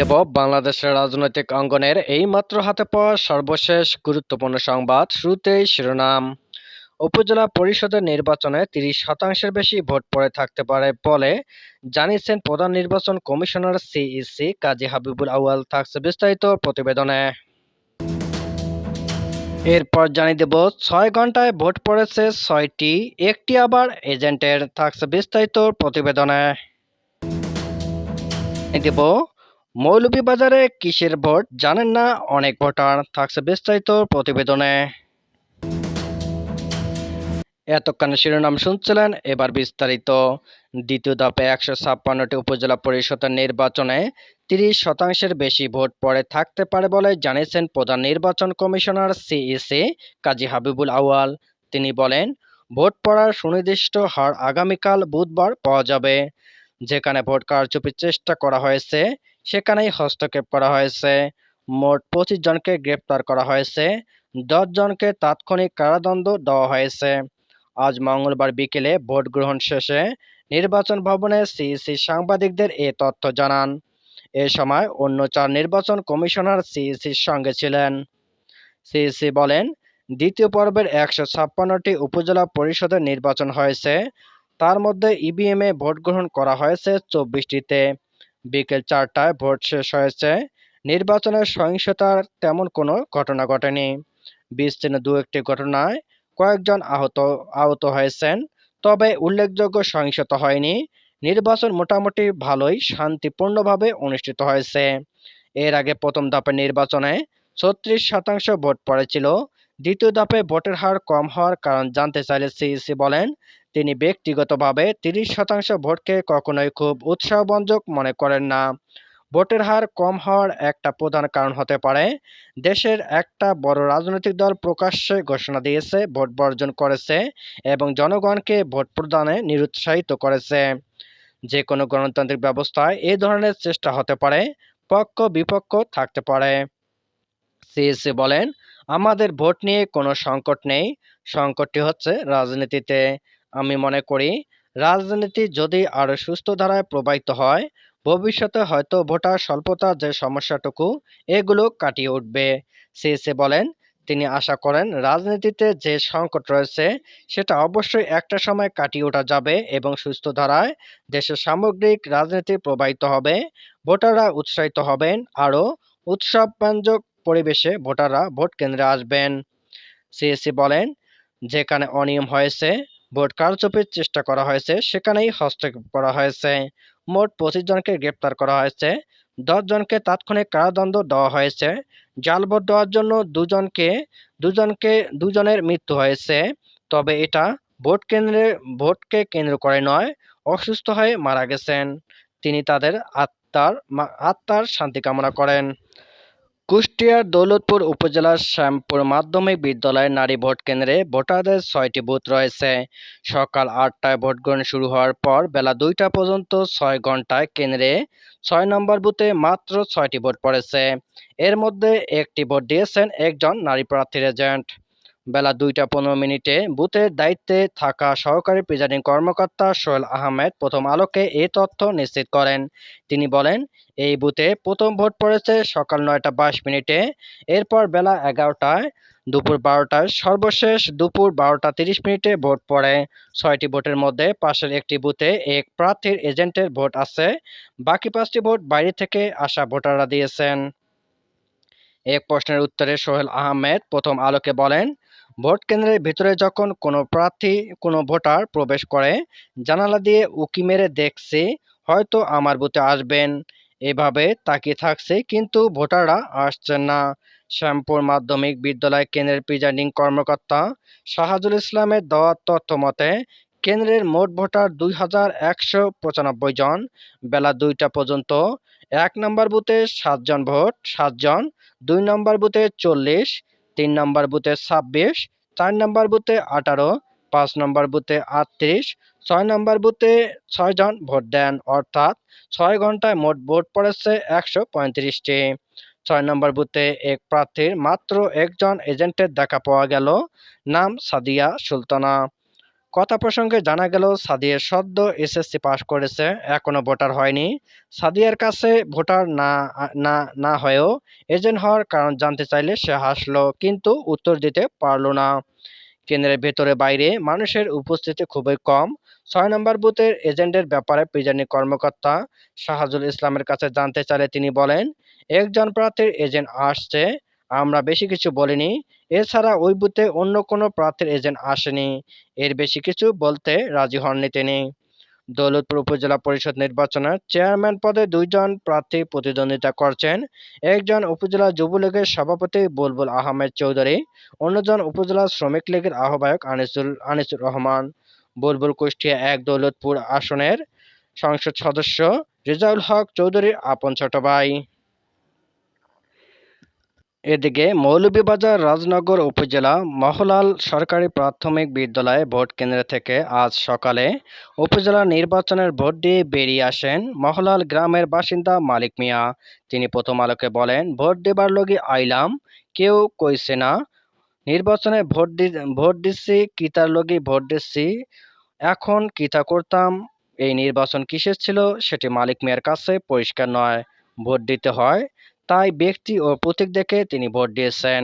দেব বাংলাদেশের রাজনৈতিক অঙ্গনের এই মাত্র হাতে পাওয়া সর্বশেষ গুরুত্বপূর্ণ সংবাদ শুরুতেই শিরোনাম। উপজেলা পরিষদের নির্বাচনে তিরিশ শতাংশের বেশি ভোট পড়ে থাকতে পারে বলে জানিয়েছেন প্রধান নির্বাচন কমিশনার সিইসি কাজী হাবিবুল আউয়াল থাকছে বিস্তারিত প্রতিবেদনে। এরপর জানিয়ে দেব, ছয় ঘন্টায় ভোট পড়েছে ছয়টি, একটি আবার এজেন্টের, থাকছে বিস্তারিত প্রতিবেদনে। দেব মৌলভীবাজারে কিসের ভোট জানেন না, অনেক ভোটার থাকছে বিস্তারিত প্রতিবেদনে। এতক্ষণ শিরোনাম শুনছিলেন, এবার বিস্তারিত। দ্বিতীয় ধাপে একশো ছাপ্পান্নটি উপজেলা পরিষদের নির্বাচনে তিরিশ শতাংশের বেশি ভোট পড়ে থাকতে পারে বলে জানিয়েছেন প্রধান নির্বাচন কমিশনার সিইসি কাজী হাবিবুল আউয়াল। তিনি বলেন, ভোট পড়ার সুনির্দিষ্ট হার আগামীকাল বুধবার পাওয়া যাবে। যেখানে ভোট কারচুপির চেষ্টা করা হয়েছে সেখানেই হস্তক্ষেপ করা হয়েছে। মোট পঁচিশ জনকে গ্রেপ্তার করা হয়েছে। দশ জনকে তাৎক্ষণিক কারাদণ্ড দেওয়া হয়েছে। আজ মঙ্গলবার বিকেলে ভোট গ্রহণ শেষে নির্বাচন ভবনে সিইসি সাংবাদিকদের এ তথ্য জানান। এ সময় অন্য চার নির্বাচন কমিশনার সিইসির সঙ্গে ছিলেন। সিইসি বলেন, দ্বিতীয় পর্বের একশো ছাপ্পান্নটি উপজেলা পরিষদের নির্বাচন হয়েছে। তার মধ্যে ইভিএমে ভোট গ্রহণ করা হয়েছে চব্বিশটিতে। বিকেল চারটায় ভোট শেষ হয়েছে। নির্বাচনের সহিংসতার তেমন কোনো ঘটনা ঘটেনি। বিস্তীর্ণ দু একটি ঘটনায় কয়েকজন আহত আহত হয়েছেন, তবে উল্লেখযোগ্য সহিংসতা হয়নি। নির্বাচন মোটামুটি ভালোই শান্তিপূর্ণভাবে অনুষ্ঠিত হয়েছে। এর আগে প্রথম ধাপের নির্বাচনে ছত্রিশ শতাংশ ভোট পড়েছিল। দ্বিতীয় ধাপে ভোটের হার কম হওয়ার কারণ জানতে চাইলে সিইসি বলেন। তিনি ব্যক্তিগতভাবে তিরিশ শতাংশ ভোটকে কখনোই খুব উৎসাহবঞ্জক মনে করেন না। ভোটের হার কম হওয়ার একটা প্রধান কারণ হতে পারে, দেশের একটা বড় রাজনৈতিক দল প্রকাশ্যে ঘোষণা দিয়েছে, ভোট বর্জন করেছে এবং জনগণকে ভোট প্রদানে নিরুৎসাহিত করেছে। যে কোনো গণতান্ত্রিক ব্যবস্থায় এই ধরনের চেষ্টা হতে পারে পক্ষ বিপক্ষ থাকতে পারে। সিএসসি বলেন আমাদের ভোট নিয়ে কোনো সংকট নেই। সংকটটি হচ্ছে রাজনীতিতে। আমি মনে করি, রাজনীতি যদি আরও সুস্থ ধারায় প্রবাহিত হয়, ভবিষ্যতে হয়তো ভোটার স্বল্পতা যে সমস্যাটুকু, এগুলো কাটিয়ে উঠবে। সিএসি বলেন, তিনি আশা করেন রাজনীতিতে যে সংকট রয়েছে, সেটা অবশ্যই একটা সময় কাটিয়ে ওঠা যাবে এবং সুস্থ ধারায় দেশের সামগ্রিক রাজনীতি প্রবাহিত হবে। ভোটাররা উৎসাহিত হবেন আরও উৎসবব্যঞ্জক পরিবেশে ভোটাররা ভোট কেন্দ্রে আসবেন। সিএসসি বলেন, যেখানে অনিয়ম হয়েছে, ভোট কারচুপির চেষ্টা করা হয়েছে, সেখানেই হস্তক্ষেপ করা হয়েছে। মোট পঁচিশ জনকে গ্রেপ্তার করা হয়েছে। জনকে তাৎক্ষণিক কারাদণ্ড দেওয়া হয়েছে। জাল ভোট দেওয়ার জন্য দুজনকে দুজনকে, দুজনের মৃত্যু হয়েছে। তবে এটা ভোট কেন্দ্রে, ভোটকে কেন্দ্র করে নয়, অসুস্থ হয়ে মারা গেছেন। তিনি তাদের আত্মার আত্মার শান্তি কামনা করেন। কুষ্টিয়ার দৌলতপুর উপজেলার শ্যামপুর মাধ্যমিক বিদ্যালয়ের নারী ভোট কেন্দ্রে ভোটারদের ছয়টি বুথ রয়েছে। সকাল আটটায় ভোট গ্রহণ শুরু হওয়ার পর বেলা দুইটা পর্যন্ত ছয় ঘন্টায় কেন্দ্রে ছয় নম্বর বুথে মাত্র ছয়টি ভোট পড়েছে। এর মধ্যে একটি ভোট দিয়েছেন একজন নারী প্রার্থীর এজেন্ট। বেলা দুইটা পনেরো মিনিটে বুথের দায়িত্বে থাকা সহকারী প্রিজাইডিং কর্মকর্তা সোহেল আহমেদ প্রথম আলোকে এই তথ্য নিশ্চিত করেন। তিনি বলেন, এই বুথে প্রথম ভোট পড়েছে সকাল নয়টা বাইশ মিনিটে, এরপর বেলা এগারোটায় দুপুর বারোটায় সর্বশেষ দুপুর বারোটা তিরিশ মিনিটে ভোট পড়ে। ছয়টি ভোটের মধ্যে পাশের একটি বুথে এক প্রার্থীর এজেন্টের ভোট আছে, বাকি পাঁচটি ভোট বাইরে থেকে আসা ভোটাররা দিয়েছেন। এক প্রশ্নের উত্তরে সোহেল আহমেদ প্রথম আলোকে বলেন ভোট কেন্দ্রের ভিতরে যখন কোনো প্রার্থী, কোনো ভোটার প্রবেশ করে, জানালা দিয়ে উকি মেরে দেখছি, হয়তো আমার বুথে আসবেন। এভাবে তাকিয়ে থাকছে, কিন্তু ভোটাররা আসছেন না। শ্যামপুর মাধ্যমিক বিদ্যালয় কেন্দ্রের প্রিজাইডিং কর্মকর্তা শাহাজুল ইসলামের দেওয়া তথ্য মতে, কেন্দ্রের মোট ভোটার দুই হাজার একশো পঁচানব্বই জন। বেলা দুইটা পর্যন্ত এক নম্বর বুথে সাতজন ভোট, সাতজন দুই নম্বর বুথে চল্লিশ তিন নম্বর বুথে ছাব্বিশ, চার নম্বর বুথে আঠারো, পাঁচ নম্বর বুথে আটত্রিশ, ছয় নম্বর বুথে ছয়জন ভোট দেন, অর্থাৎ ছয় ঘন্টায় মোট ভোট পড়েছে একশো পঁয়ত্রিশটি। ছয় নম্বর বুথে এক প্রার্থীর মাত্র একজন এজেন্টের দেখা পাওয়া গেল, নাম সাদিয়া সুলতানা। কথা প্রসঙ্গে জানা গেল সাদিয়া সদ্য এসএসসি পাশ করেছে, এখনও ভোটার হয়নি। সাদিয়ার কাছে ভোটার না না না হয়েও এজেন্ট হওয়ার কারণ জানতে চাইলে সে হাসলো, কিন্তু উত্তর দিতে পারল না। কেন্দ্রের ভেতরে বাইরে মানুষের উপস্থিতি খুবই কম। ছয় নম্বর বুথের এজেন্টের ব্যাপারে প্রিজাইডিং কর্মকর্তা শাহাজুল ইসলামের কাছে জানতে চাইলে তিনি বলেন, একজন প্রার্থীর এজেন্ট আসছে আমরা বেশি কিছু বলিনি। এছাড়া ওই বুথে অন্য কোনো প্রার্থীর এজেন্ট আসেনি। এর বেশি কিছু বলতে রাজি হননি তিনি। দৌলতপুর উপজেলা পরিষদ নির্বাচনে চেয়ারম্যান পদে দুইজন প্রার্থী প্রতিদ্বন্দ্বিতা করছেন। একজন উপজেলা যুবলীগের সভাপতি বুলবুল আহমেদ চৌধুরী, অন্যজন উপজেলা শ্রমিক লীগের আহ্বায়ক আনিসুল, আনিসুর রহমান। বুলবুল কুষ্টিয়া এক দৌলতপুর আসনের সংসদ সদস্য রেজাউল হক চৌধুরীর আপন ছোট ভাই। এদিকে মৌলভীবাজার রাজনগর উপজেলা মহলাল সরকারি প্রাথমিক বিদ্যালয়ে ভোট কেন্দ্র থেকে আজ সকালে উপজেলা নির্বাচনের ভোট দিয়ে বেরিয়ে আসেন মহলাল গ্রামের বাসিন্দা মালিক মিয়া। তিনি প্রথম আলোকে বলেন, ভোট দেবার লগি আইলাম, কেউ কইছে না। নির্বাচনে ভোট দি, ভোট দিচ্ছি, কিতার লগি ভোট দিচ্ছি। এখন কিতা করতাম? এই নির্বাচন কিসের ছিল? সেটি মালিক মিয়ার কাছে পরিষ্কার নয়। ভোট দিতে হয় তাই ব্যক্তি ও প্রতীক দেখে তিনি ভোট দিয়েছেন।